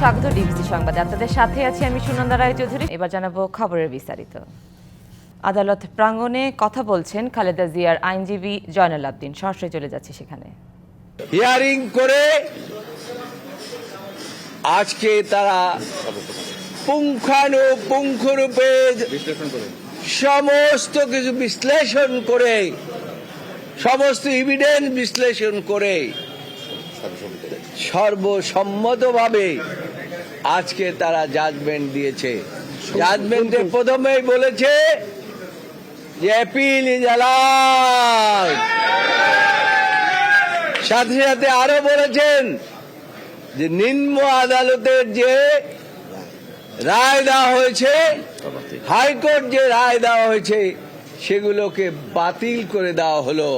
স্বাগত ডিবিসি সংবাদে। আপনাদের সাথে আছি আমি সুনন্দা রায় চৌধুরী। এবার জানাব খবরের বিস্তারিত। আদালত প্রাঙ্গণে কথা বলছেন খালেদা জিয়ার আইনজীবী জয়নাল আবদিন। সরাসরি চলে যাচ্ছে সেখানে। হিয়ারিং করে আজকে তারা পুঙ্খানুপুঙ্খরূপে সমস্ত কিছু বিশ্লেষণ করে, সমস্ত ইভিডেন্স বিশ্লেষণ করে সর্বসম্মতভাবে আজকে তারা জাজমেন্ট দিয়েছে। জাজমেন্টে প্রথমেই বলেছে যে অ্যাপিল ইজ সাথে সাথে আরও বলেছেন যে নিম্ন আদালতের যে রায় দেওয়া হয়েছে, হাইকোর্ট যে রায় দেওয়া হয়েছে, সেগুলোকে বাতিল করে দেওয়া হলো।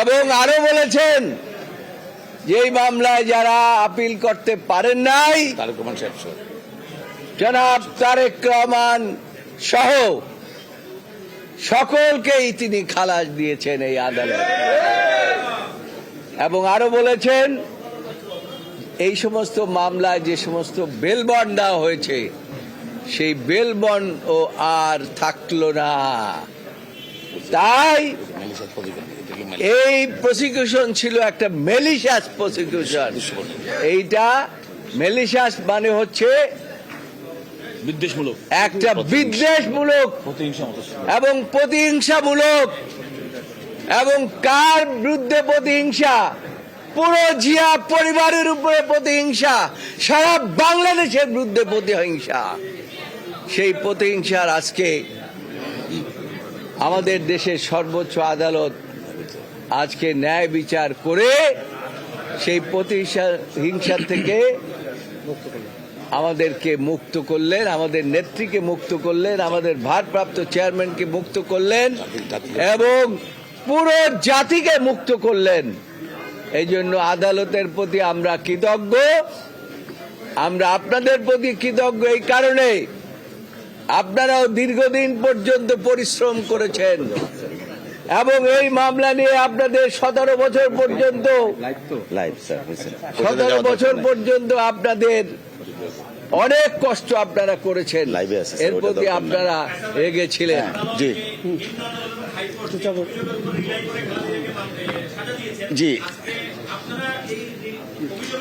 এবং আরও বলেছেন যে এই মামলায় যারা আপিল করতে পারেন নাই। জনাব তারেক রহমান সহ সকলকেই তিনি খালাস দিয়েছেন এই আদালত। এবং আরও বলেছেন এই সমস্ত মামলায় যে সমস্ত বেল বন্ড দেওয়া হয়েছে সেই বেল বন্ড ও আর থাকল না। তাই এই প্রসিকিউশন ছিল একটা মেলিশাস প্রসিকিউশন এইটা মেলিশাস মানে হচ্ছে বিদ্বেষমূলক। একটা বিদ্বেষমূলক এবং প্রতিহিংসামূলক এবং কার বিরুদ্ধে প্রতিহিংসা? পুরো জিয়া পরিবারের উপরে প্রতিহিংসা। সারা বাংলাদেশের বিরুদ্ধে প্রতিহিংসা। সেই প্রতিহিংসার আজকে আমাদের দেশের সর্বোচ্চ আদালত আজকে ন্যায় বিচার করে সেই প্রতিহিংসা হিংসা থেকে আমাদেরকে মুক্ত করলেন, আমাদের নেত্রীকে মুক্ত করলেন, আমাদের ভারপ্রাপ্ত চেয়ারম্যানকে মুক্ত করলেন এবং পুরো জাতিকে মুক্ত করলেন। এই জন্য আদালতের প্রতি আমরা কৃতজ্ঞ। আমরা আপনাদের প্রতি কৃতজ্ঞ এই কারণে। আপনারাও দীর্ঘদিন পর্যন্ত পরিশ্রম করেছেন। এবং এই মামলা নিয়ে আপনাদের সতেরো বছর পর্যন্ত লাইভ সতেরো বছর পর্যন্ত আপনাদের অনেক কষ্ট আপনারা করেছেন। এর প্রতি। আপনারা এগেছিলেন। জি। জি।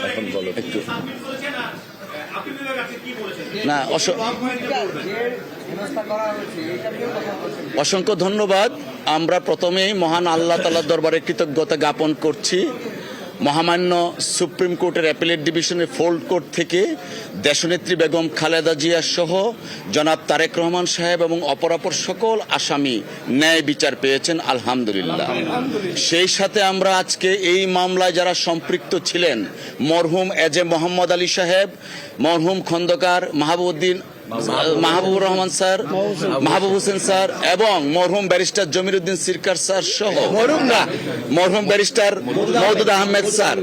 এখন বলো। একটু। না অস- অসংখ্য ধন্যবাদ। আমরা প্রথমেই মহান আল্লাহ তালার দরবারে কৃতজ্ঞতা জ্ঞাপন করছি। মহামান্য সুপ্রিম কোর্টের অ্যাপিলেট ডিভিশনের ফোল্ড কোর্ট থেকে দেশনেত্রী বেগম খালেদা জিয়া সহ জনাব তারেক রহমান সাহেব এবং অপরাপর সকল আসামি ন্যায় বিচার পেয়েছেন, আলহামদুলিল্লাহ। সেই সাথে আমরা আজকে এই মামলায় যারা সম্পৃক্ত ছিলেন, মরহুম এজে মোহাম্মদ আলী সাহেব, মরহুম খন্দকার মাহবুদ্দিন মাহবুবুর রহমান স্যার মাহবুব হোসেন স্যার এবং মরহুম ব্যারিস্টার জমিরুদ্দিন সিরকার স্যার সহ মরহুম না মরহুম ব্যারিস্টার মওদুদ আহমেদ স্যার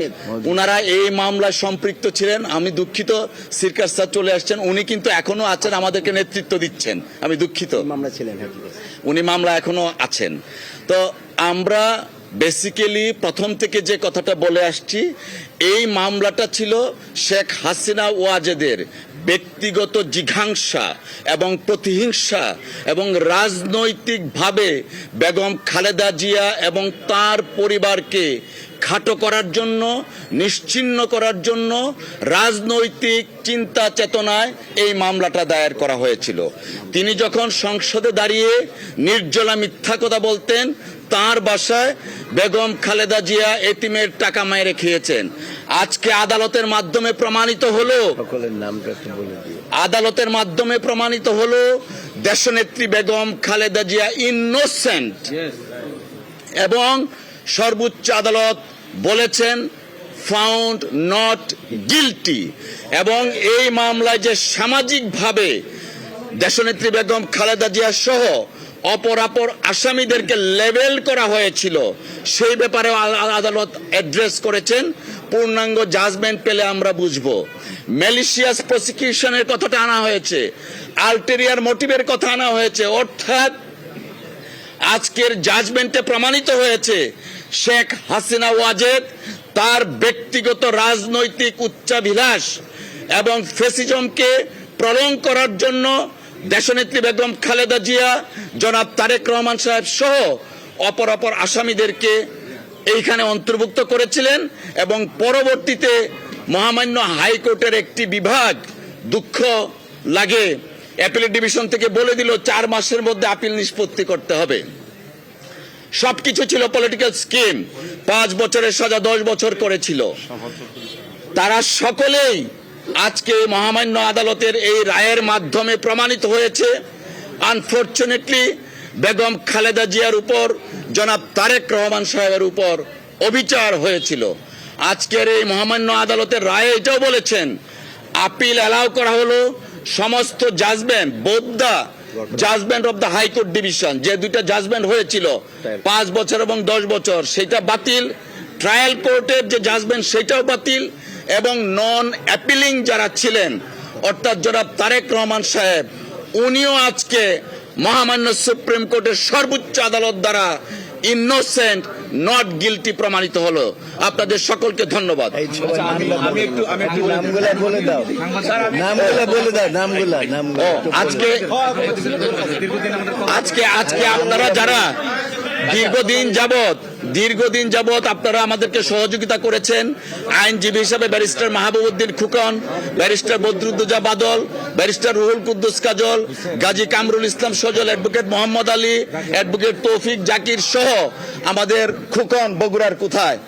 উনারা এই মামলায় সম্পৃক্ত ছিলেন। আমি দুঃখিত সিরকার স্যার চলে আসছেন। উনি কিন্তু এখনও আছেন আমাদেরকে নেতৃত্ব দিচ্ছেন। আমি দুঃখিত। মামলা ছিলেন হ্যাঁ উনি মামলা এখনও আছেন। তো আমরা বেসিক্যালি প্রথম থেকে যে কথাটা বলে আসছি এই মামলাটা ছিল শেখ হাসিনা ওয়াজেদের ব্যক্তিগত জিঘাংসা এবং প্রতিহিংসা এবং রাজনৈতিকভাবে বেগম খালেদা জিয়া এবং তার পরিবারকে খাটো করার জন্য নিশ্চিন্ন করার জন্য রাজনৈতিক চিন্তা চেতনায় এই মামলাটা দায়ের করা হয়েছিল। তিনি যখন সংসদে দাঁড়িয়ে নির্জলা মিথ্যা কথা বলতেন তার বাসায় বেগম খালেদা জিয়া এতিমের টাকা মায়েরে খেয়েছেন। আজকে আদালতের মাধ্যমে প্রমাণিত হলো আদালতের মাধ্যমে প্রমাণিত হলো দেশনেত্রী বেগম খালেদা জিয়া ইনোসেন্ট এবং সর্বোচ্চ আদালত বলেছেন ফাউন্ড নট গিলটি এবং এই মামলায় যে সামাজিকভাবে দেশনেত্রী বেগম খালেদা জিয়া সহ অপরাপর আসামিদেরকে লেবেল করা হয়েছিল, সেই ব্যাপারে আদালত অ্যাড্রেস করেছেন। পূর্ণাঙ্গ জাজমেন্ট পেলে আমরা বুঝব। ম্যালিশিয়াস প্রসিকিউশনের কথাটা আনা হয়েছে আলটেরিয়ার মোটিভের কথা আনা হয়েছে। অর্থাৎ আজকের জাজমেন্টে প্রমাণিত হয়েছে শেখ হাসিনা ওয়াজেদ, তার ব্যক্তিগত রাজনৈতিক উচ্চাভিলাষ এবং ফেসিজমকে প্রলং করার জন্য দেশনেত্রী বেগম খালেদা জিয়া, জনাব তারেক রহমান সাহেব সহ অপর অপর আসামিদেরকে এইখানে অন্তর্ভুক্ত করেছিলেন এবং পরবর্তীতে মহামান্য হাইকোর্টের একটি বিভাগ দুঃখ লাগে। অ্যাপিলেট ডিভিশন থেকে বলে দিল, চার মাসের মধ্যে আপিল নিষ্পত্তি করতে হবে। সবকিছু ছিল পলিটিক্যাল স্কিম পাঁচ বছরের সাজা, দশ বছর করেছিল। তারা সকলেই আজকে মহামান্য আদালতের এই রায়ের মাধ্যমে প্রমাণিত হয়েছে। আনফর্চুনেটলি বেগম খালেদা জিয়ার উপর, জনাব তারেক রহমান সাহেবের উপর অবিচার হয়েছিল। আজকের এই মহামান্য আদালতের রায়ে এটাও বলেছেন, আপিল অ্যালাউ করা হলো, সমস্ত judgment বোদ্ধা judgment of the high court division যে দুইটা জাজমেন্ট হয়েছিল পাঁচ বছর এবং দশ বছর সেটা বাতিল। ট্রায়াল কোর্টের যে জাজমেন্ট সেটাও বাতিল। এবং নন অ্যাপিলিং যারা ছিলেন অর্থাৎ জনাব তারেক রহমান সাহেব উনিও আজকে মহামান্য সুপ্রিম কোর্টের সর্বোচ্চ আদালত দ্বারা ইনোসেন্ট নট গিলটি প্রমাণিত হলো। আপনাদের সকলকে ধন্যবাদ। এই সবার নামগুলা আমি একটু একটু নামগুলা বলে দাও। নামগুলা বলে দাও নামগুলা নামগুলা। ও একটু বলে আজকে আজকে আজকে আপনারা যারা দীর্ঘদিন যাবত দীর্ঘদিন যাবৎ আপনারা আমাদেরকে সহযোগিতা করেছেন। আইনজীবী হিসাবে barrister Mahbubuddin Khokon, barrister Badruddoza Badal, barrister Ruhul Kuddus Kajal, Gazi Kamrul Islam Sajal, advocate Mohammad Ali, advocate Toufiq Zakir সহ আমাদের খুকন বগুড়ার কোথায়?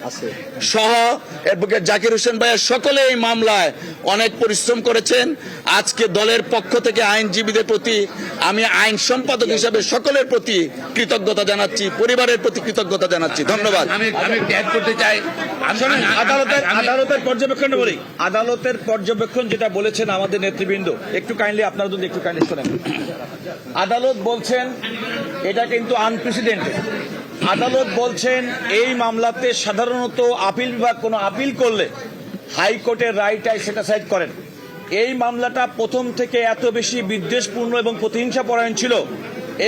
সহ অ্যাডভোকেট জাকির হোসেন ভাইয়ের সকলে এই মামলায় অনেক পরিশ্রম করেছেন। আজকে দলের পক্ষ থেকে আইনজীবীদের প্রতি আমি আইন সম্পাদক হিসাবে সকলের প্রতি কৃতজ্ঞতা জানাচ্ছি পরিবারের প্রতি কৃতজ্ঞতা জানাচ্ছি। ধন্যবাদ। আমি আমি করতে চাই। আমি- শোনেন, আদালতের আদালতের পর্যবেক্ষণ বলি। আদালতের পর্যবেক্ষণ যেটা বলেছেন আমাদের নেতৃবৃন্দ একটু কাইন্ডলি আপনারা যদি একটু কাইন্ডলি শোনেন। আদালত বলছেন এটা কিন্তু আনপ্রেসিডেন্টেড আদালত বলছেন, এই মামলাতে সাধারণত আপিল বিভাগ কোনো আপিল করলে হাইকোর্টের রায়টাই সেটা সাইড করেন। এই মামলাটা প্রথম থেকে এত বেশি বিদ্বেষপূর্ণ এবং প্রতিহিংসা পরায়ণ ছিল।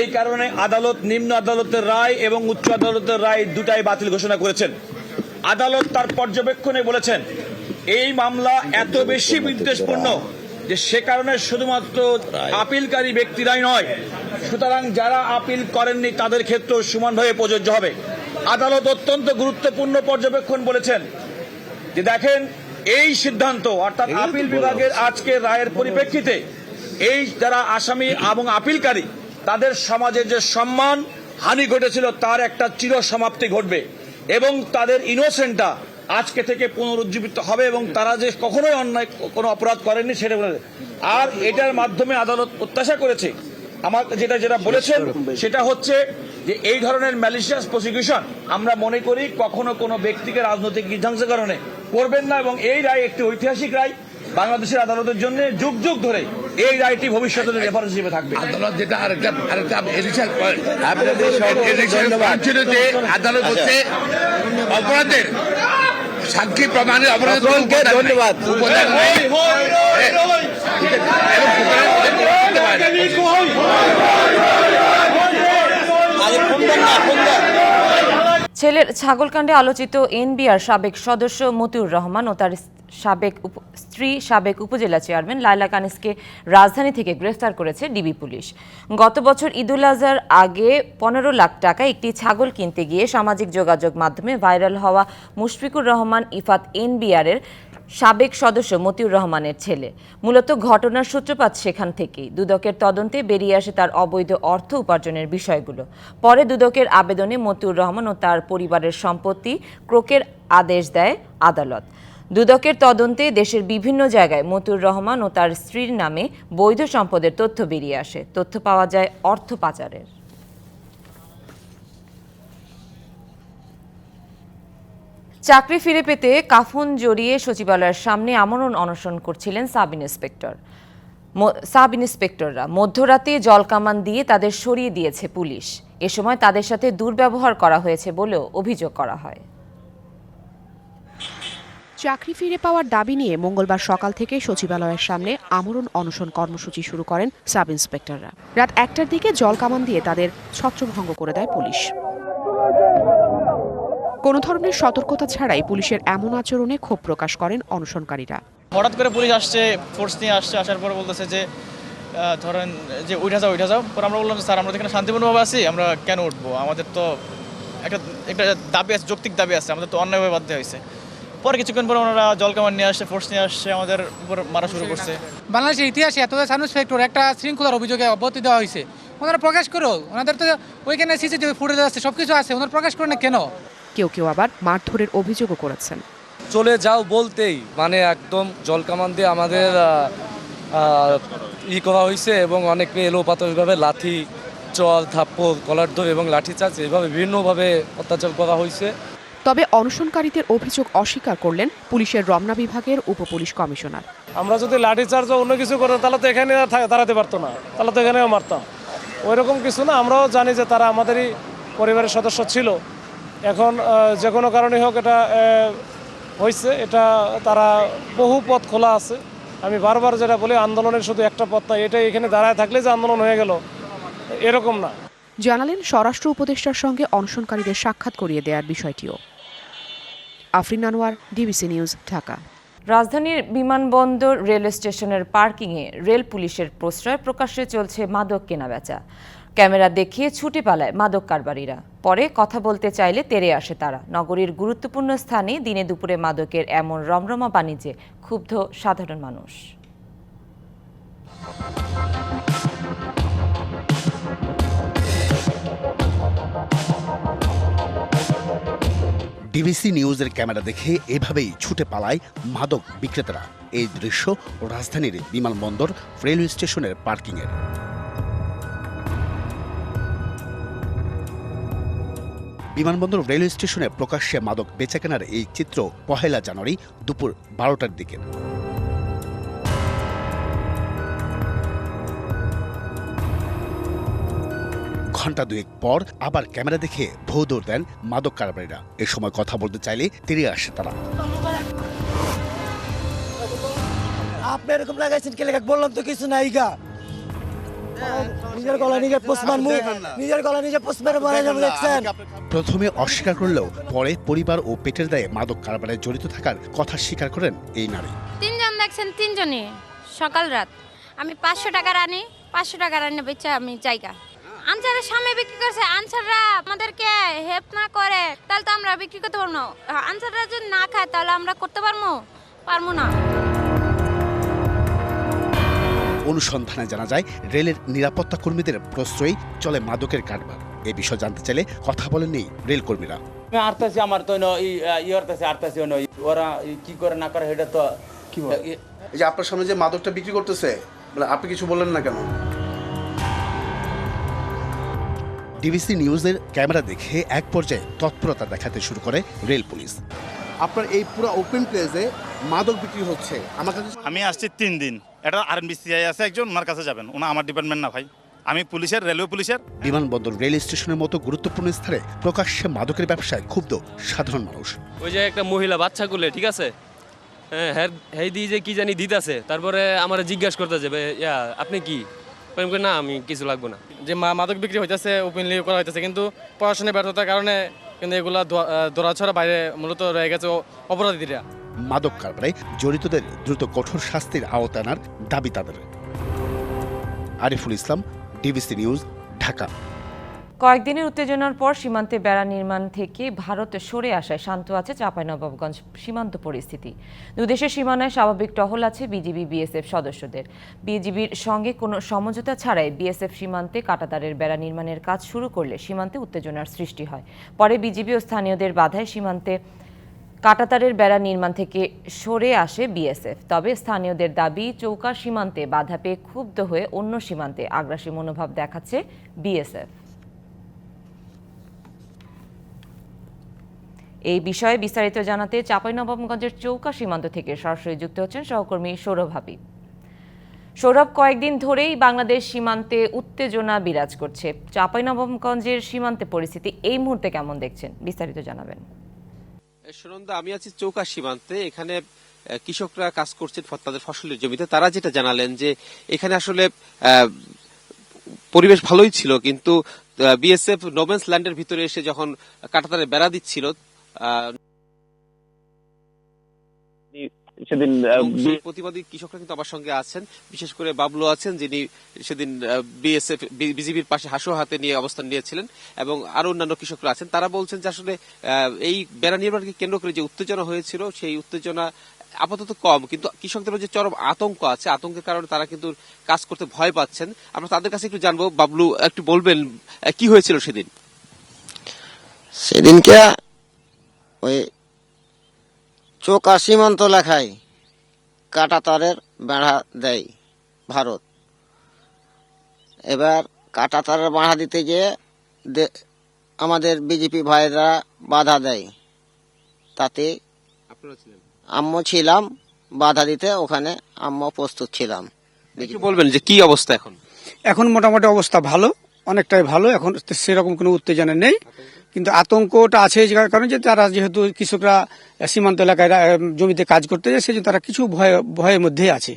এই কারণে আদালত, নিম্ন আদালতের রায় এবং উচ্চ আদালতের রায় দুটাই বাতিল ঘোষণা করেছেন। আদালত তার পর্যবেক্ষণে বলেছেন, এই মামলা এত বেশি বিদ্বেষপূর্ণ যে সে কারণে শুধুমাত্র আপিলকারী ব্যক্তিরাই নয় সুতরাং যারা আপিল করেননি তাদের ক্ষেত্রেও সমানভাবে প্রযোজ্য হবে। আদালত অত্যন্ত গুরুত্বপূর্ণ পর্যবেক্ষণ বলেছেন যে দেখেন এই সিদ্ধান্ত অর্থাৎ আপিল বিভাগের আজকের রায়ের পরিপ্রেক্ষিতে এই যারা আসামি এবং আপিলকারী তাদের সমাজে যে সম্মান হানি ঘটেছিল তার একটা চির সমাপ্তি ঘটবে এবং তাদের ইনোসেন্টটা আজকে থেকে পুনরুজ্জীবিত হবে এবং তারা যে কখনোই অন্যায় কোনো অপরাধ করেননি সেটা বলে আর এটার মাধ্যমে আদালত প্রত্যাশা করেছে। আমার যেটা যেটা বলেছেন সেটা হচ্ছে যে এই ধরনের ম্যালিশিয়াস প্রসিকিউশন আমরা মনে করি কখনো কোনো ব্যক্তিকে রাজনৈতিক বিধ্বংসের কারণে করবেন না এবং এই রায় একটি ঐতিহাসিক রায়। বাংলাদেশের আদালতের জন্য যুগ যুগ ধরে এই রায়টি ভবিষ্যতের রেফারেন্স হিসেবে থাকবে। আদালত যেটা আরেকটা আরেকটা পয়েন্ট আপনাদের যে আদালত হচ্ছে অপরাধের সাক্ষী প্রমাণের উপাদান ধন্যবাদ। না। ছেলের ছাগলকাণ্ডে আলোচিত এনবিআর সাবেক সদস্য মতিউর রহমান ও তার সাবেক স্ত্রী সাবেক উপজেলা চেয়ারম্যান লায়লা কানিসকে রাজধানী থেকে গ্রেফতার করেছে ডিবি পুলিশ। গত বছর ঈদুল আজহার আগে পনেরো লাখ টাকা একটি ছাগল কিনতে গিয়ে সামাজিক যোগাযোগ মাধ্যমে ভাইরাল হওয়া মুশফিকুর রহমান ইফাত এনবিআরের সাবেক সদস্য মতিউর রহমানের ছেলে। মূলত ঘটনার সূত্রপাত সেখান থেকেই। দুদকের তদন্তে বেরিয়ে আসে তার অবৈধ অর্থ উপার্জনের বিষয়গুলো। পরে দুদকের আবেদনে মতিউর রহমান ও তার পরিবারের সম্পত্তি ক্রোকের আদেশ দেয় আদালত। দুদকের তদন্তে দেশের বিভিন্ন জায়গায় মতিউর রহমান ও তার স্ত্রীর নামে বৈধ সম্পদের তথ্য বেরিয়ে আসে। তথ্য পাওয়া যায় অর্থ পাচারের। চাকরি ফিরে পেতে কাফন জড়িয়ে সচিবালয়ের সামনে আমরণ অনশন করছিলেন সাব ইন্সপেক্টর। সাব ইন্সপেক্টররা মধ্যরাতে জলকামান দিয়ে তাদের সরিয়ে দিয়েছে পুলিশ। এ সময় তাদের সাথে দুর্ব্যবহার করা হয়েছে বলেও অভিযোগ করা হয়। চাকরি ফিরে পাওয়ার দাবি নিয়ে মঙ্গলবার সকাল থেকে সচিবালয়ের সামনে আমরণ অনশন কর্মসূচি শুরু করেন সাব ইন্সপেক্টররা। রাত একটার দিকে জলকামান দিয়ে তাদের ছত্রভঙ্গ করে দেয় পুলিশ। কোনো ধরনের সতর্কতা ছাড়াই পুলিশের এমন আচরণে ক্ষোভ প্রকাশ করেন অনশনকারীরা হঠাৎ করে পুলিশ আসছে ফোর্স নিয়ে আসছে আসার পর বলতেছে যে ধরেন যে উঠা যাও উঠা যাও। পর আমরা বললাম স্যার আমরা এখানে শান্তিপূর্ণভাবে আছি আমরা কেন উঠবো? আমাদের তো একটা একটা দাবি আছে যৌক্তিক দাবি আছে আমাদের তো অন্যায়ভাবে বাধ্য হয়েছে। পরে কিছুক্ষণ পর ওনারা জলকামান নিয়ে আসছে ফোর্স নিয়ে আসছে আমাদের উপর মারা শুরু করছে। বাংলাদেশের ইতিহাসে এত সানুস ফ্যাক্টর একটা শৃঙ্খলার অভিযোগে অব্যাহতি দেওয়া হয়েছে। ওনারা প্রকাশ করো ওনাদের তো ওইখানে সিসিটিভি ফুটেজ আছে সব কিছু আছে ওনারা প্রকাশ করে না কেন? কেউ কেউ আবার মারধরের অভিযোগও করেছেন। চলে যাও বলতেই মানে একদম জলকামান দিয়ে আমাদের ই করা হয়েছে এবং অনেকে এলোপাতভাবে লাঠি চল থাপ্পড় কলার দই এবং লাঠিচার্জ এইভাবে বিভিন্নভাবে অত্যাচার করা হয়েছে তবে অনশনকারীদের অভিযোগ অস্বীকার করলেন পুলিশের রমনা বিভাগের উপপুলিশ কমিশনার। আমরা যদি লাঠিচার্জ বা অন্য কিছু করতাম তাহলে তো এখানে দাঁড়াতে পারতো না। তাহলে তো এখানেও মারতাম। ওই রকম কিছু না আমরাও জানি যে তারা আমাদেরই পরিবারের সদস্য ছিল। এখন যে কোনো কারণে হোক এটা হয়েছে এটা তারা বহু পথ খোলা আছে। আমি বারবার যেটা বলি আন্দোলনের শুধু একটা পথ না এটা এখানে দাঁড়ায় থাকলে যে আন্দোলন হয়ে গেল এরকম না। জানালেন স্বরাষ্ট্র উপদেষ্টার সঙ্গে অনশনকারীদের সাক্ষাৎ করিয়ে দেওয়ার বিষয়টিও। Afrin Anwar DBC news Dhaka. রাজধানীর বিমানবন্দর রেল স্টেশনের পার্কিংয়ে রেল পুলিশের প্রশ্রয় প্রকাশ্যে চলছে মাদক কেনাবেচা। ক্যামেরা দেখিয়ে ছুটে পালায় মাদক কারবারিরা। পরে কথা বলতে চাইলে তেরে আসে তারা। নগরীর গুরুত্বপূর্ণ স্থানে দিনে দুপুরে মাদকের এমন রমরমা বাণিজ্যে ক্ষুব্ধ সাধারণ মানুষ। ডিবিসি নিউজের ক্যামেরা দেখে এভাবেই ছুটে পালায় মাদক বিক্রেতারা। এই দৃশ্য রাজধানীর বিমানবন্দর, রেলওয়ে স্টেশনের পার্কিংয়ের। বিমানবন্দর রেলওয়ে স্টেশনে প্রকাশ্যে মাদক বেচাকেনার এই চিত্র পহেলা জানুয়ারি দুপুর বারোটার দিকে। ঘণ্টা দুয়েক পর আবার ক্যামেরা দেখে ভৌ দৌড় দেন মাদক কারবারীরা। এ সময় কথা বলতে চাইলে তেড়ে আসে তারা। আপনি এরকম লাগাইছেন কে বললাম তো কিছু নাই গা। নিজের গলা নিজে পোস্ট মারমু নিজের গলা নিজে পোস্ট মেরে মারা যাব দেখছেন? প্রথমে অস্বীকার করলেও পরে পরিবার ও পেটের দায়ে মাদক কারবারে জড়িত থাকার কথা স্বীকার করেন এই নারী। তিনজন দেখছেন তিনজনই। সকাল রাত। আমি পাঁচশো টাকা রানি পাঁচশো টাকা রান্না বেচে আমি জায়গা। আনসারের সামনে বিক্রি করছে আনসাররা আমাদেরকে হেল্প না করে তাহলে তো আমরা বিক্রি করতে পারব না। আনসাররা যদি না খায় তাহলে আমরা করতে পারব? পারব না। অনুসন্ধানে জানা যায় রেলের নিরাপত্তা কর্মীদের প্রশ্রয়ই চলে মাদকের কারবার। এ বিষয়ে জানতে চাইলে কথা বলেননি রেল কর্মীরা। আরতাছি আমার তো ই আরতাছি আরতাছি ওরা কি করে না করে এটা তো কি এই যে আপনার সামনে যে মাদকটা বিক্রি করতেছে বলে আপনি কিছু বললেন না কেন? ডিবিসি নিউজের ক্যামেরা দেখে এক পর্যায়ে তৎপরতা দেখাতে শুরু করে রেল পুলিশ। আপনার এই পুরো ওপেন প্লেসে মাদক বিক্রি হচ্ছে। আমার কাছে আমি আসছি তিন দিন। এটা আর বিসিআই আছে একজন ওনার কাছে যাবেন। ওনা আমার ডিপার্টমেন্ট না ভাই। আমি পুলিশের রেলওয়ে পুলিশের। বিমানবন্দর রেল স্টেশনের মতো গুরুত্বপূর্ণ স্থানে প্রকাশ্যে মাদকের ব্যবসায় ক্ষুব্ধ সাধারণ মানুষ। ওই যে একটা মহিলা বাচ্চা গুলে ঠিক আছে? হ্যাঁ হ্যাঁ হ্যাঁ দিয়ে যে কি জানি দিতেছে। তারপরে আমার জিজ্ঞাসা করতে যাবে ইয়া আপনি কি? না আমি কিছু লাগবো না। যে মা- মাদক বিক্রি হইতেছে ওপেনলি করা হইতেছে কিন্তু পড়াশোনায় ব্যর্থতার কারণে কিন্তু এগুলা দোড়াছড়া বাইরে মূলত রয়ে গেছে অপরাধীরা। মাদক কারবারে জড়িতদের দ্রুত কঠোর শাস্তির আওতায় আনার দাবি তাদের। Ariful Islam, DBC news, Dhaka. কয়েকদিনের উত্তেজনার পর সীমান্তে বেড়া নির্মাণ থেকে ভারত সরে আসায় শান্ত আছে চাঁপাইনবাবগঞ্জ সীমান্ত পরিস্থিতি। দুদেশের সীমানায় স্বাভাবিক টহল আছে বিজিবি, বিএসএফ সদস্যদের। বিজিবির সঙ্গে কোনো সমঝোতা ছাড়াই বিএসএফ সীমান্তে কাটাতারের বেড়া নির্মাণের কাজ শুরু করলে সীমান্তে উত্তেজনার সৃষ্টি হয়। পরে বিজিবি ও স্থানীয়দের বাধায় সীমান্তে কাটাতারের বেড়া নির্মাণ থেকে সরে আসে বিএসএফ। তবে স্থানীয়দের দাবি, চৌকা সীমান্তে বাধা পেয়ে ক্ষুব্ধ হয়ে অন্য সীমান্তে আগ্রাসী মনোভাব দেখাচ্ছে বিএসএফ। এই বিষয়ে বিস্তারিত জানাতে চাঁপাইনবাবগঞ্জের চৌকা সীমান্ত থেকে সরাসরি যুক্ত হচ্ছেন সহকর্মী সৌরভ হাবিব সৌরভ, কয়েকদিন ধরেই বাংলাদেশ সীমান্তে উত্তেজনা বিরাজ করছে। চাঁপাইনবাবগঞ্জের সীমান্তে পরিস্থিতি এই মুহূর্তে কেমন দেখছেন? বিস্তারিত জানাবেন। সুনন্দা, আমি আছি চৌকা সীমান্তে এখানে কৃষকরা কাজ করছেন তাদের ফসলের জমিতে। তারা যেটা জানালেন যে, এখানে আসলে পরিবেশ ভালোই ছিল, কিন্তু বিএসএফ নোবেন্স ল্যান্ডের ভিতরে এসে যখন কাটাতারে বেড়া দিচ্ছিল সেদিন প্রতিবাদী কৃষকরা কিন্তু আমার সঙ্গে আছেন। বিশেষ করে বাবলু আছেন যিনি সেদিন বিএসএফ বিজিবির পাশে হাসু হাতে নিয়ে অবস্থান নিয়েছিলেন এবং আরও অন্যান্য কৃষকরা আছেন। তারা বলছেন যে আসলে এই বেড়া নির্মাণকে কেন্দ্র করে যে উত্তেজনা হয়েছিল সেই উত্তেজনা আপাতত কম। কিন্তু কৃষকদের যে চরম আতঙ্ক আছে আতঙ্কের কারণে তারা কিন্তু কাজ করতে ভয় পাচ্ছেন। আমরা তাদের কাছে একটু জানব বাবলু একটু বলবেন আহ, কি হয়েছিল সেদিন? সেদিনকে ওই চোকা সীমান্ত লেখায় কাটা তারের বেড়া দেয় ভারত। এবার কাটা তারের বাড়া দিতে গিয়ে দে- আমাদের বিজেপি ভাইরা বাধা দেয়। তাতে আপনারা ছিলেন? আম্মু ছিলাম বাধা দিতে ওখানে আম্মু প্রস্তুত ছিলাম। একটু বলবেন যে কি অবস্থা এখন? এখন মোটামুটি অবস্থা ভালো অনেকটাই ভালো। এখন সেরকম কোনো উত্তেজনা নেই। কিন্তু আতঙ্কটা আছে কারণ কারণে যে তারা যেহেতু কৃষকরা সীমান্ত এলাকায় জমিতে কাজ করতে যায় সেজন্য তারা কিছু ভয় ভয়ের মধ্যে আছে।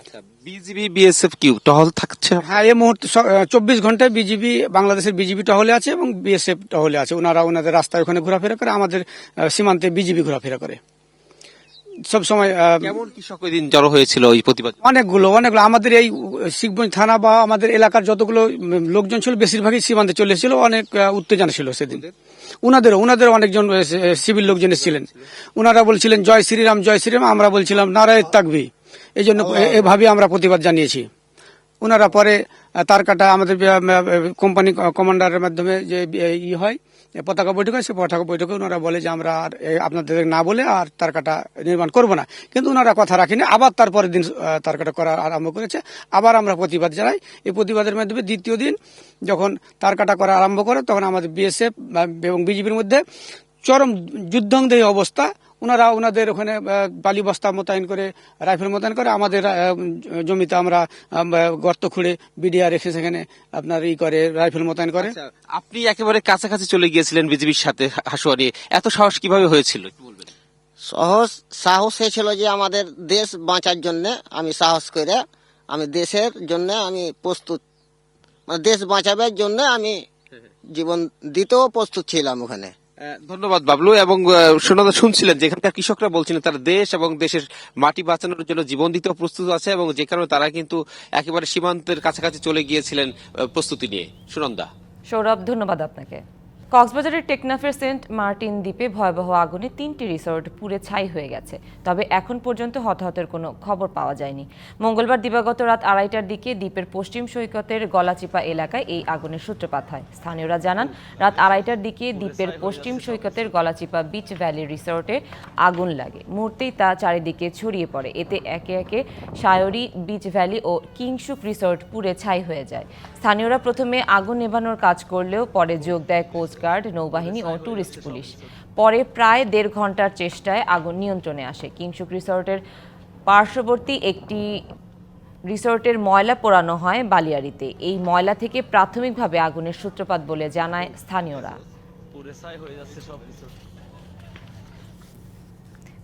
আচ্ছা বিজিবি বিএসএফ কিউ টহল থাকছে? হ্যাঁ এই মুহূর্তে চব্বিশ ঘন্টায় বিজিবি বাংলাদেশের বিজিবি টহলে আছে এবং বিএসএফ টহলে আছে। ওনারা ওনাদের রাস্তায় ওখানে ঘোরাফেরা করে আমাদের সীমান্তে বিজিবি ঘোরাফেরা করে। সব সময় আহ, কেমন কৃষক ওই দিন জড়ো হয়েছিল ওই প্রতিবাদ? অনেকগুলো অনেকগুলো। আমাদের এই শিখগঞ্জ থানা বা আমাদের এলাকার যতগুলো লোকজন ছিল বেশিরভাগই সীমান্তে চলে এসেছিল অনেক উত্তেজনা ছিল সেদিন। উনাদেরও উনাদেরও অনেকজন সিভিল লোকজন এসেছিলেন। উনারা বলছিলেন জয় শ্রীরাম জয় শ্রীরাম। আমরা বলছিলাম নারায়ণ তাকবি। এই জন্য এভাবে আমরা প্রতিবাদ জানিয়েছি। ওনারা পরে তার কাটা আমাদের কোম্পানি কমান্ডারের মাধ্যমে যে ই হয় পতাকা বৈঠক হয় সে পতাকা বৈঠকে ওনারা বলে যে আমরা আর আপনাদের না বলে আর তার কাটা নির্মাণ করব না। কিন্তু ওনারা কথা রাখেনি, আবার তারপরের দিন তার কাটা করা আরম্ভ করেছে। আবার আমরা প্রতিবাদ জানাই। এই প্রতিবাদের মাধ্যমে দ্বিতীয় দিন যখন তার কাটা করা আরম্ভ করে, তখন আমাদের বিএসএফ এবং বিজেপির মধ্যে চরম যুদ্ধংদেহী অবস্থা ওনারা ওনাদের ওখানে বালি বস্তা মোতায়েন করে রাইফেল মোতায়েন করে আমাদের জমিতে আমরা গর্ত খুঁড়ে বিডিআর রেখে সেখানে আপনার ই করে রাইফেল মোতায়েন করে। আপনি একেবারে কাছাকাছি চলে গিয়েছিলেন বিজিবির সাথে হাসুয়া নিয়ে এত সাহস কীভাবে হয়েছিল সহজ সাহস ছিল যে আমাদের দেশ বাঁচার জন্য আমি সাহস করে আমি দেশের জন্য আমি প্রস্তুত মানে দেশ বাঁচাবার জন্য আমি জীবন দিতেও প্রস্তুত ছিলাম ওখানে। ধন্যবাদ বাবলু, এবং শোনা শুনছিলেন যেখানকার কৃষকরা বলছিলেন তারা দেশ এবং দেশের মাটি বাঁচানোর জন্য জীবন দিতেও প্রস্তুত আছে এবং যে কারণে তারা কিন্তু একেবারে সীমান্তের কাছাকাছি চলে গিয়েছিলেন প্রস্তুতি নিয়ে। সুনন্দা। সৌরভ, ধন্যবাদ আপনাকে। কক্সবাজারের টেকনাফের সেন্ট মার্টিন দ্বীপে ভয়াবহ আগুনে তিনটি রিসোর্ট পুড়ে ছাই হয়ে গেছে। তবে এখন পর্যন্ত হতাহতের কোনো খবর পাওয়া যায়নি। মঙ্গলবার দিবাগত রাত আড়াইটার দিকে দ্বীপের পশ্চিম সৈকতের গলাচিপা এলাকায় এই আগুনের সূত্রপাত হয়। স্থানীয়রা জানান, রাত আড়াইটার দিকে দ্বীপের পশ্চিম সৈকতের গলাচিপা বিচ ভ্যালি রিসোর্টে আগুন লাগে। মুহূর্তেই তা চারিদিকে ছড়িয়ে পড়ে। এতে একে একে সায়রি বিচ ভ্যালি ও কিংসুক রিসোর্ট পুড়ে ছাই হয়ে যায়। স্থানীয়রা প্রথমে আগুন নেভানোর কাজ করলেও পরে যোগ দেয় কোস্টগার্ড নৌবাহিনী ও ট্যুরিস্ট পুলিশ। পরে প্রায় দেড় ঘণ্টার চেষ্টায় আগুন নিয়ন্ত্রণে আসে। কিংসুক রিসোর্টের পার্শ্ববর্তী একটি রিসোর্টের ময়লা পোড়ানো হয় বালিয়াড়িতে। এই ময়লা থেকে প্রাথমিকভাবে আগুনের সূত্রপাত বলে জানায় স্থানীয়রা।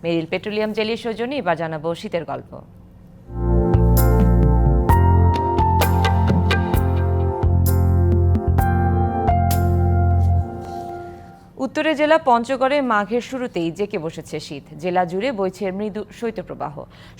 মেরিল পেট্রোলিয়াম জেলির সৌজন্যে এবার জানাব শীতের গল্প। উত্তরে জেলা পঞ্চগড়ে মাঘের শুরুতেই জেকে বসেছে শীত। জেলা জুড়ে বইছে মৃদু শৈত্যপ্রবাহ।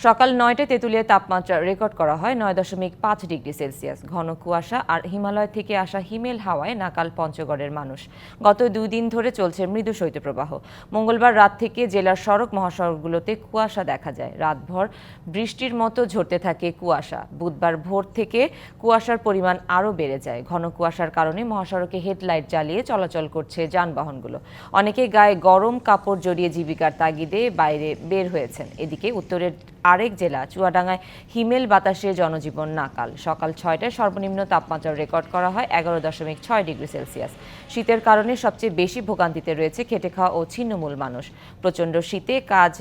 সকাল নয়টায় তেঁতুলিয়ার তাপমাত্রা রেকর্ড করা হয় নয় দশমিক পাঁচ ডিগ্রি সেলসিয়াস। ঘন কুয়াশা আর হিমালয় থেকে আসা হিমেল হাওয়ায় নাকাল পঞ্চগড়ের মানুষ। গত দুই দিন ধরে চলছে মৃদু শৈত্যপ্রবাহ। মঙ্গলবার রাত থেকে জেলার সড়ক মহাসড়কগুলোতে কুয়াশা দেখা যায়। রাতভর বৃষ্টির মতো ঝরতে থাকে কুয়াশা। বুধবার ভোর থেকে কুয়াশার পরিমাণ আরও বেড়ে যায়। ঘন কুয়াশার কারণে মহাসড়কে হেডলাইট জ্বালিয়ে চলাচল করছে যানবাহনগুলো। অনেকে গায়ে গরম কাপড় জড়িয়ে জীবিকার তাগিদে বাইরে বের হয়েছেন। এদিকে উত্তরের আরেক জেলা, চুয়াডাঙ্গায় হিমেল বাতাসে জনজীবন নাকাল। সকাল ছয়টায় সর্বনিম্ন তাপমাত্রা রেকর্ড করা হয় এগারো দশমিক ছয় ডিগ্রি সেলসিয়াস। শীতের কারণে সবচেয়ে বেশি ভোগান্তিতে রয়েছে খেটে খাওয়া ও ছিন্নমূল মানুষ। প্রচণ্ড শীতে কাজ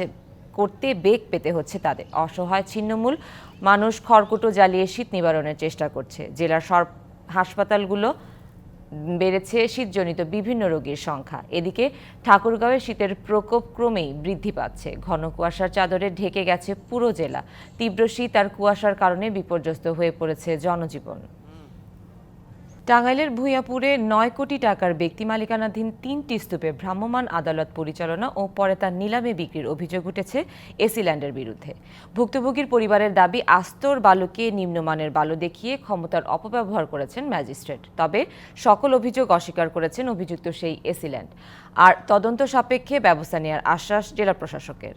করতে বেগ পেতে হচ্ছে তাদের। অসহায় ছিন্নমূল মানুষ খড়কুটো জ্বালিয়ে শীত নিবারণের চেষ্টা করছে। জেলার সব হাসপাতালগুলো বেড়েছে শীতজনিত বিভিন্ন রোগীর সংখ্যা। এদিকে ঠাকুরগাঁওয়ে শীতের প্রকোপ ক্রমেই বৃদ্ধি পাচ্ছে। ঘন কুয়াশার চাদরে ঢেকে গেছে পুরো জেলা। তীব্র শীত আর কুয়াশার কারণে বিপর্যস্ত হয়ে পড়েছে জনজীবন। টাঙ্গাইলের ভূঁইয়াপুরে নয় কোটি টাকার ব্যক্তি মালিকানাধীন তিনটি স্তূপে ভ্রাম্যমাণ আদালত পরিচালনা ও পরে তার নিলামে বিক্রির অভিযোগ উঠেছে এসিল্যান্ডের বিরুদ্ধে। ভুক্তভোগীর পরিবারের দাবি, আস্তর বালুকে নিম্নমানের বালু দেখিয়ে ক্ষমতার অপব্যবহার করেছেন ম্যাজিস্ট্রেট, তবে সকল অভিযোগ অস্বীকার করেছেন অভিযুক্ত সেই এসিল্যান্ড আর তদন্ত সাপেক্ষে ব্যবস্থা নেওয়ার আশ্বাস জেলা প্রশাসকের।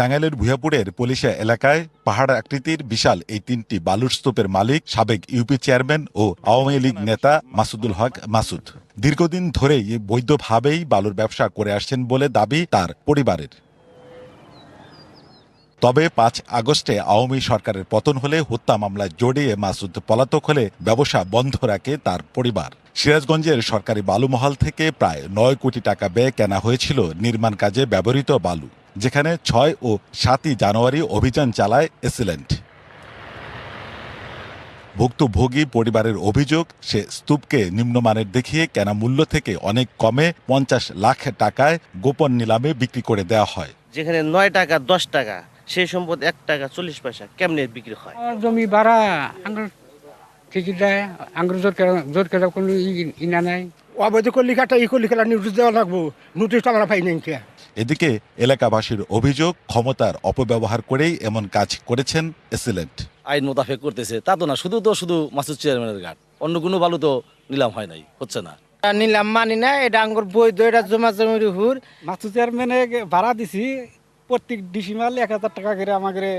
টাঙ্গাইলের ভুয়াপুরের পুলিশা এলাকায় পাহাড় আকৃতির বিশাল এই তিনটি বালুর স্তূপের মালিক, সাবেক ইউপি চেয়ারম্যান ও আওয়ামী লীগ নেতা মাসুদুল হক মাসুদ। দীর্ঘদিন ধরেই বৈধভাবেই বালুর ব্যবসা করে আসছেন বলে দাবি তার পরিবারের। তবে পাঁচ আগস্টে আওয়ামী সরকারের পতন হলে হত্যা মামলায় জড়িয়ে মাসুদ পলাতক হলে ব্যবসা বন্ধ রাখে তার পরিবার। সিরাজগঞ্জের সরকারি বালুমহল থেকে প্রায় নয় কোটি টাকা ব্যয় কেনা হয়েছিল নির্মাণ কাজে ব্যবহৃত বালু। যেখানে ছয় ও সাতই জানুয়ারি অভিযান চালায় এসিলেন্ট। ভুক্তভোগী পরিবারের অভিযোগ সে স্তূপকে নিম্নমানের দেখিয়ে কেনা মূল্য থেকে অনেক কমে পঞ্চাশ লাখ টাকায় গোপন নিলামে বিক্রি করে দেওয়া হয়। যেখানে নয় টাকা দশ টাকা সেই সম্পদ এক টাকা চল্লিশ পয়সা কেমনে বিক্রি হয়? আমার জমি ভাড়া আঙ্গুর ঠিকই দেয় আঙ্গুর জোর জোর করে কোনো ইনা নাই অবৈধ করলি কাটা ই করলি নোটিশ দেওয়া লাগবো নোটিশটা আমরা পাই নাই এদিকে এলাকাবাসীর অভিযোগ ক্ষমতার অপব্যবহার করেই এমন কাজ করেছেন এসিলেন্ট আইন মোতাবেক করতেছে। তা তো না শুধু তো শুধু মাসুদ চেয়ারম্যানের ঘাট। অন্য কোনো বালু তো নিলাম হয় নাই হচ্ছে না। নিলাম মানি না এটা আঙ্গুর বৈধ এটা জমা জমির হুর। মাছু চেয়ারম্যানে ভাড়া দিছি প্রত্যেক ডিসিমাল এক হাজার টাকা করে আমাকে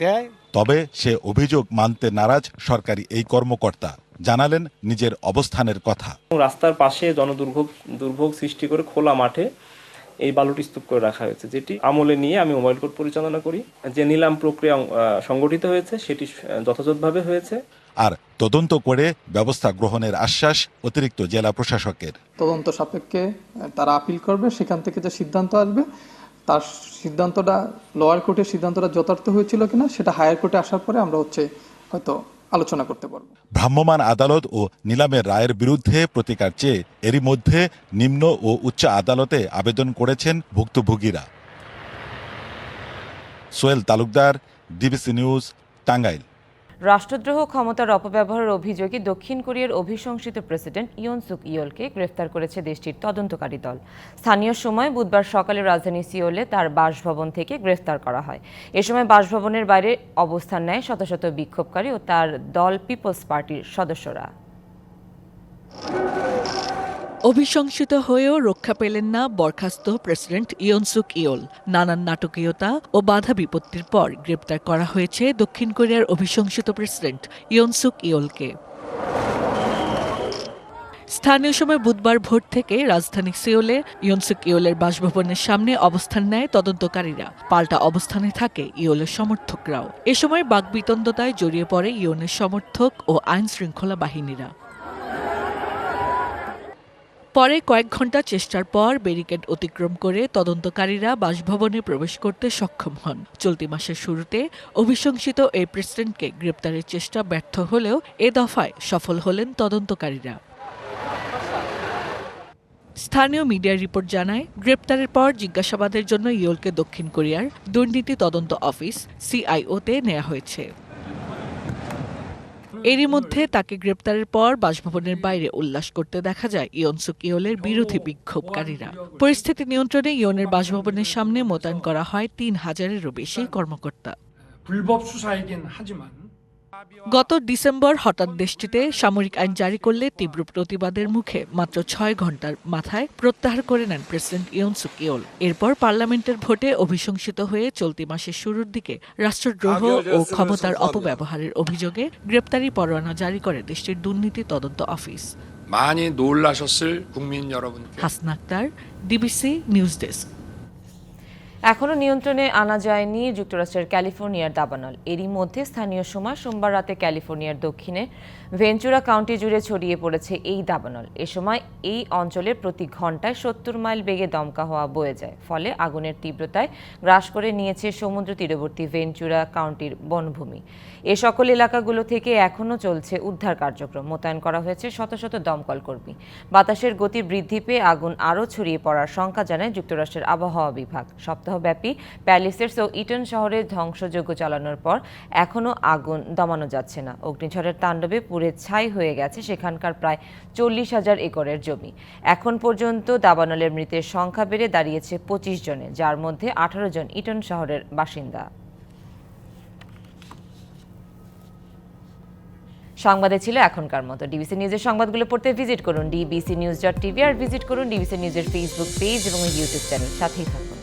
দেয়। তবে সে অভিযোগ মানতে নারাজ সরকারি এই কর্মকর্তা। জানালেন নিজের অবস্থানের কথা। রাস্তার পাশে জনদুর্ভোগ দুর্ভোগ সৃষ্টি করে খোলা মাঠে এই বালুটি স্তূপ করে রাখা হয়েছে যেটি আমলে নিয়ে আমি মোবাইল কোর্ট পরিচালনা করি। যে নিলাম প্রক্রিয়া সংগঠিত হয়েছে সেটি যথাযথভাবে হয়েছে। আর তদন্ত করে ব্যবস্থা গ্রহণের আশ্বাস অতিরিক্ত জেলা প্রশাসকের। তদন্ত সাপেক্ষে তারা আপিল করবে সেখান থেকে যে সিদ্ধান্ত আসবে তার সিদ্ধান্তটা লোয়ার কোর্টের সিদ্ধান্তটা যথার্থ হয়েছিল কিনা সেটা হায়ার কোর্টে আসার পরে আমরা হচ্ছে হয়তো আলোচনা করতে পারব। ভ্রাম্যমাণ আদালত ও নিলামের রায়ের বিরুদ্ধে প্রতিকার চেয়ে এরই মধ্যে নিম্ন ও উচ্চ আদালতে আবেদন করেছেন ভুক্তভোগীরা। Sohel Talukdar, DBC news, Tangail. রাষ্ট্রদ্রোহ ক্ষমতার অপব্যবহারের অভিযোগে দক্ষিণ কোরিয়ার অভিশংসিত প্রেসিডেন্ট ইয়ন সুক ইয়োলকে গ্রেফতার করেছে দেশটির তদন্তকারী দল। স্থানীয় সময় বুধবার সকালে রাজধানী সিওলে তার বাসভবন থেকে গ্রেফতার করা হয়। এ সময় বাসভবনের বাইরে অবস্থান নেয় শত শত বিক্ষোভকারী ও তার দল পিপলস পার্টির সদস্যরা। অভিশংসিত হয়েও রক্ষা পেলেন না বরখাস্ত প্রেসিডেন্ট ইয়নসুক ইয়োল। নানান নাটকীয়তা ও বাধা বিপত্তির পর গ্রেপ্তার করা হয়েছে দক্ষিণ কোরিয়ার অভিশংসিত প্রেসিডেন্ট ইয়নসুক ইয়োলকে। স্থানীয় সময় বুধবার ভোর থেকে রাজধানী সিওলে ইয়নসুক ইয়োলের বাসভবনের সামনে অবস্থান নেয় তদন্তকারীরা। পাল্টা অবস্থানে থাকে ইয়োলের সমর্থকরাও। এ সময় বাকবিতণ্ডতায় জড়িয়ে পড়ে ইয়নের সমর্থক ও আইন শৃঙ্খলা বাহিনীরা। পরে কয়েক ঘণ্টা চেষ্টার পর ব্যারিকেড অতিক্রম করে তদন্তকারীরা বাসভবনে প্রবেশ করতে সক্ষম হন। চলতি মাসের শুরুতে অভিশংসিত এই প্রেসিডেন্টকে গ্রেপ্তারের চেষ্টা ব্যর্থ হলেও এ দফায় সফল হলেন তদন্তকারীরা। স্থানীয় মিডিয়ার রিপোর্ট জানায়, গ্রেপ্তারের পর জিজ্ঞাসাবাদের জন্য ইয়োলকে দক্ষিণ কোরিয়ার দুর্নীতি তদন্ত অফিস, সিআইওতে নেওয়া হয়েছে। এরই মধ্যে তাকে গ্রেপ্তারের পর বাসভবনের বাইরে উল্লাস করতে দেখা যায় ইয়নসুক ইয়োলের বিরোধী বিক্ষোভকারীরা পরিস্থিতি নিয়ন্ত্রণে ইয়নের বাসভবনের সামনে মোতায়েন করা হয় তিন হাজারেরও বেশি কর্মকর্তা 불법 수사이긴 하지만 গত ডিসেম্বর হঠাৎ দেশটিতে সামরিক আইন জারি করলে তীব্র প্রতিবাদের মুখে মাত্র ছয় ঘন্টার মাথায় প্রত্যাহার করে নেন প্রেসিডেন্ট ইয়নসুক ইয়োল এরপর পার্লামেন্টের ভোটে অভিশংসিত হয়ে চলতি মাসের শুরুর দিকে রাষ্ট্রদ্রোহ ও ক্ষমতার অপব্যবহারের অভিযোগে গ্রেপ্তারি পরোয়ানা জারি করে দেশটির দুর্নীতি তদন্ত office 많이 놀라셨을 국민 여러분께 Hasna Akter DBC news desk এখনও নিয়ন্ত্রণে আনা যায়নি যুক্তরাষ্ট্রের ক্যালিফোর্নিয়ার দাবানল। এরই মধ্যে স্থানীয় সময় সোমবার রাতে ক্যালিফোর্নিয়ার দক্ষিণে ভেঞ্চুরা কাউন্টি জুড়ে ছড়িয়ে পড়েছে এই দাবানল। এ সময় এই অঞ্চলে প্রতি ঘন্টায় সত্তর মাইল বেগে দমকা হওয়া বয়ে যায়। ফলে আগুনের তীব্রতায় গ্রাস করে নিয়েছে সমুদ্র তীরবর্তী ভেঞ্চুরা কাউন্টির বনভূমি। এ সকল এলাকাগুলো থেকে এখনও চলছে উদ্ধার কার্যক্রম। মোতায়েন করা হয়েছে শত শত দমকল কর্মী। বাতাসের গতি বৃদ্ধি পেয়ে আগুন আরও ছড়িয়ে পড়ার শঙ্কা জানায় যুক্তরাষ্ট্রের আবহাওয়া বিভাগ। সপ্তাহ সপ্তাহব্যাপী প্যালিসেস ও ইটন শহরে ধ্বংসযজ্ঞ চালানোর পর এখনও আগুন দমানো যাচ্ছে না। অগ্নিঝড়ের তাণ্ডবে পুড়ে ছাই হয়ে গেছে সেখানকার প্রায় চল্লিশ হাজার একরের জমি। এখন পর্যন্ত দাবানলের মৃতের সংখ্যা বেড়ে দাঁড়িয়েছে পঁচিশ জনে, যার মধ্যে আঠারো জন ইটন শহরের বাসিন্দা। সংবাদে ছিল এখনকার মতো। ডিবিসি নিউজের সংবাদগুলো পড়তে ভিজিট করুন ডিবিসি নিউজ ডট টিভি আর ভিজিট করুন ডিবিসি নিউজের ফেসবুক পেজ এবং ইউটিউব চ্যানেল। সাথেই থাকুন।